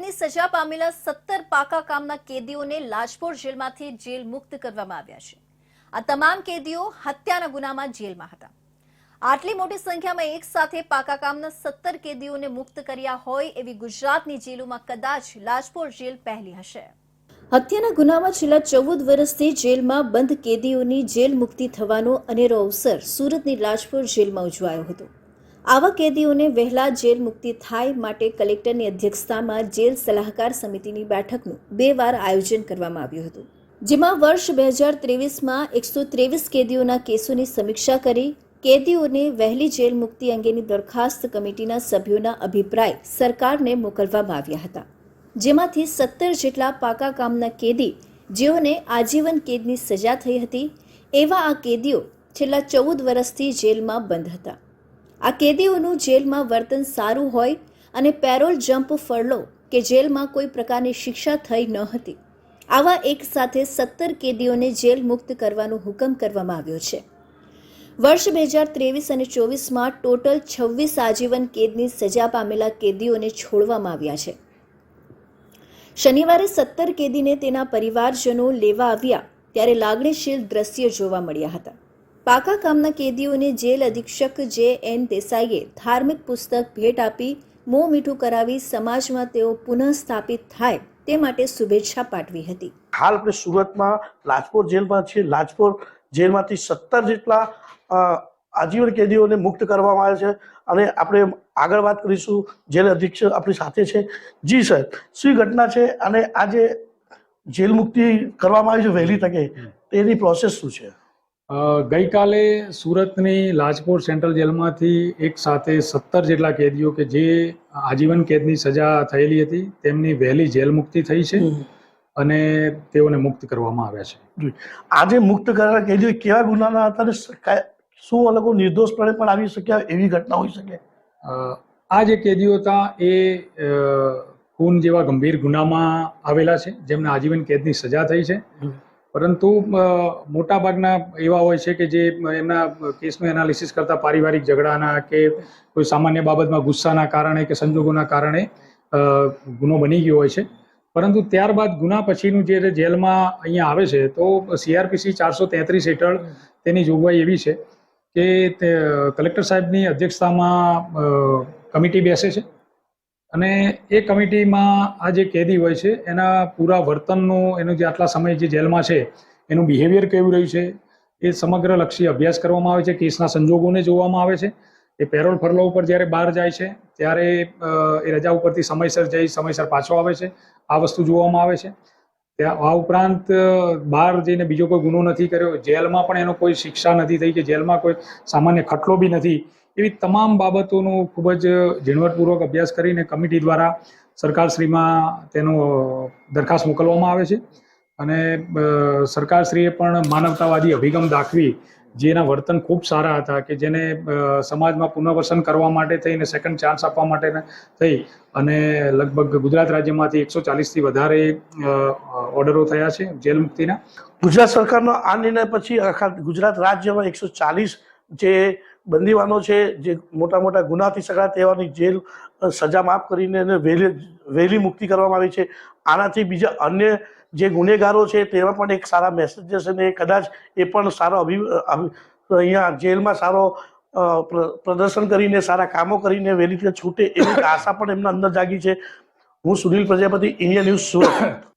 કેદની સજા પામેલા સત્તર પાકા કામના કેદીઓને લાજપોર જેલમાંથી જેલ મુક્ત કરવામાં આવ્યા છે. આ તમામ કેદીઓ હત્યાના ગુનામાં જેલમાં હતા. આટલી મોટી સંખ્યામાં એક સાથે પાકા કામના સત્તર કેદીઓને મુક્ત કર્યા હોય એવી ગુજરાતની જેલોમાં કદાચ લાજપોર જેલ પહેલી હશે. હત્યાના ગુનામાં છેલ્લા ચૌદ વર્ષથી જેલમાં બંધ કેદીઓની જેલ મુક્તિ થવાનો અનેરો અવસર સુરતની લાજપોર જેલમાં ઉજવાયો હતો. આવા કેદીઓને વહેલા જેલ મુક્તિ થાય માટે કલેક્ટરની અધ્યક્ષતામાં જેલ સલાહકાર સમિતિની બેઠકનું બે વાર આયોજન કરવામાં આવ્યું હતું. જેમાં વર્ષ બે હજાર ત્રેવીસમાં એકસો ત્રેવીસ કેદીઓના કેસોની સમીક્ષા કરી, કેદીઓને વહેલી જેલ મુક્તિ અંગેની દરખાસ્ત કમિટીના સભ્યોના અભિપ્રાય સરકારને મોકલવામાં આવ્યા હતા. જેમાંથી સત્તર જેટલા પાકા કામના કેદી, જેઓને આજીવન કેદની સજા થઈ હતી, એવા આ કેદીઓ છેલ્લા ચૌદ વર્ષથી જેલમાં બંધ હતા. આ કેદીઓનું જેલમાં વર્તન સારું હોય અને પેરોલ જમ્પ ફરલો કે જેલમાં કોઈ પ્રકારની શિક્ષા થઈ ન હતી. આવા એક સાથે સત્તર કેદીઓને જેલ મુક્ત કરવાનો હુકમ કરવામાં આવ્યો છે. વર્ષ બે હજાર ત્રેવીસ અને ચોવીસમાં ટોટલ છવ્વીસ આજીવન કેદની સજા પામેલા કેદીઓને છોડવામાં આવ્યા છે. શનિવારે સત્તર કેદીને તેના પરિવારજનો લેવા આવ્યા ત્યારે લાગણીશીલ દ્રશ્ય જોવા મળ્યા હતા. પાકા કામના કેદીઓને જેલ અધિક્ષક જે એન દેસાઈએ ધાર્મિક પુસ્તક ભેટ આપી, મોં મીઠું કરાવી સમાજમાં તેઓ પુનઃ સ્થાપિત થાય તે માટે શુભેચ્છા પાઠવી હતી. હાલ આપણે સુરતમાં લાજપોર જેલમાં છે લાજપોર જેલમાંથી સત્તર જેટલા આજીવન કેદીઓને મુક્ત કરવામાં આવે છે. અને આપણે આગળ વાત કરીશું. જેલ અધિક્ષક આપણી સાથે છે. જી સર, શું ઘટના છે? અને આજે જેલ મુક્તિ કરવામાં આવી છે વહેલી તકે, તેની પ્રોસેસ શું છે? ગઈકાલે સુરતની લાજપોર સેન્ટ્રલ જેલમાંથી એક સાથે સત્તર જેટલા કેદીઓ કે જે આજીવન કેદની સજા થયેલી હતી તેમની વહેલી જેલ મુક્તિ થઈ છે અને તેઓને મુક્ત કરવામાં આવ્યા છે. આજે મુક્ત કરેલા કેદીઓ કેવા ગુનાના હતા અને શું અલગ લોકો નિર્દોષપણે પણ આવી શક્યા એવી ઘટના હોઈ શકે? આ જે કેદીઓ હતા એ ખૂન જેવા ગંભીર ગુનામાં આવેલા છે જેમને આજીવન કેદની સજા થઈ છે. પરંતુ મોટાભાગના એવા હોય છે કે જે એમના કેસનું એનાલિસિસ કરતા પારિવારિક ઝઘડાના કે કોઈ સામાન્ય બાબતમાં ગુસ્સાના કારણે કે સંજોગોના કારણે ગુનો બની ગયો હોય છે. પરંતુ ત્યારબાદ ગુના પછીનું જે જેલમાં અહીંયા આવે છે, તો સીઆરપીસી ચારસો તેત્રીસ હેઠળ તેની જોગવાઈ એવી છે કે કલેક્ટર સાહેબની અધ્યક્ષતામાં કમિટી બેસે છે. અને એ કમિટીમાં આ જે કેદી હોય છે, એના પૂરા વર્તનનું, એનું જે આટલા સમય જે જેલમાં છે, એનું બિહેવિયર કેવું રહ્યું છે, એ સમગ્ર લક્ષી અભ્યાસ કરવામાં આવે છે, કેસના સંજોગોને જોવામાં આવે છે. એ પેરોલ ફરલો ઉપર જ્યારે બહાર જાય છે, ત્યારે એ રજા ઉપરથી સમયસર જઈ, સમયસર પાછો આવે છે, આ વસ્તુ જોવામાં આવે છે. ત્યાં, આ ઉપરાંત બહાર જઈને બીજો કોઈ ગુનો નથી કર્યો, જેલમાં પણ એનો કોઈ શિક્ષા નથી થઈ કે જેલમાં કોઈ સામાન્ય ખટલો બી નથી એવી તમામ બાબતોનો ખૂબ જ ઝીણવટપૂર્વક અભ્યાસ કરીને કમિટી દ્વારા સરકારશ્રીમાં તેનો દરખાસ્ત મોકલવામાં આવે છે. અને સરકારશ્રીએ પણ માનવતાવાદી અભિગમ દાખવી, જેના વર્તન ખૂબ સારા હતા, કે જેને સમાજમાં પુનર્વસન કરવા માટે થઈને સેકન્ડ ચાન્સ આપવા માટે થઈ. અને લગભગ ગુજરાત રાજ્યમાંથી એકસો ચાલીસથી વધારે ઓર્ડરો થયા છે જેલ મુક્તિના. ગુજરાત સરકારનો આ નિર્ણય પછી આખા ગુજરાત રાજ્યમાં એકસો ચાલીસ જે બંદીવાનો છે, જે મોટા મોટા ગુનાથી સગડા તેવાની જેલ સજા માફ કરીને એને વહેલી વહેલી મુક્તિ કરવામાં આવી છે. આનાથી બીજા અન્ય જે ગુનેગારો છે, તેમાં પણ એક સારા મેસેજ જશે ને કદાચ એ પણ સારો અભિ- અહીંયા જેલમાં સારો પ્રદર્શન કરીને, સારા કામો કરીને વહેલી રીતે છૂટે એવી આશા પણ એમના અંદર જાગી છે. હું સુનિલ પ્રજાપતિ, ઇન્ડિયા ન્યૂઝ સુરત.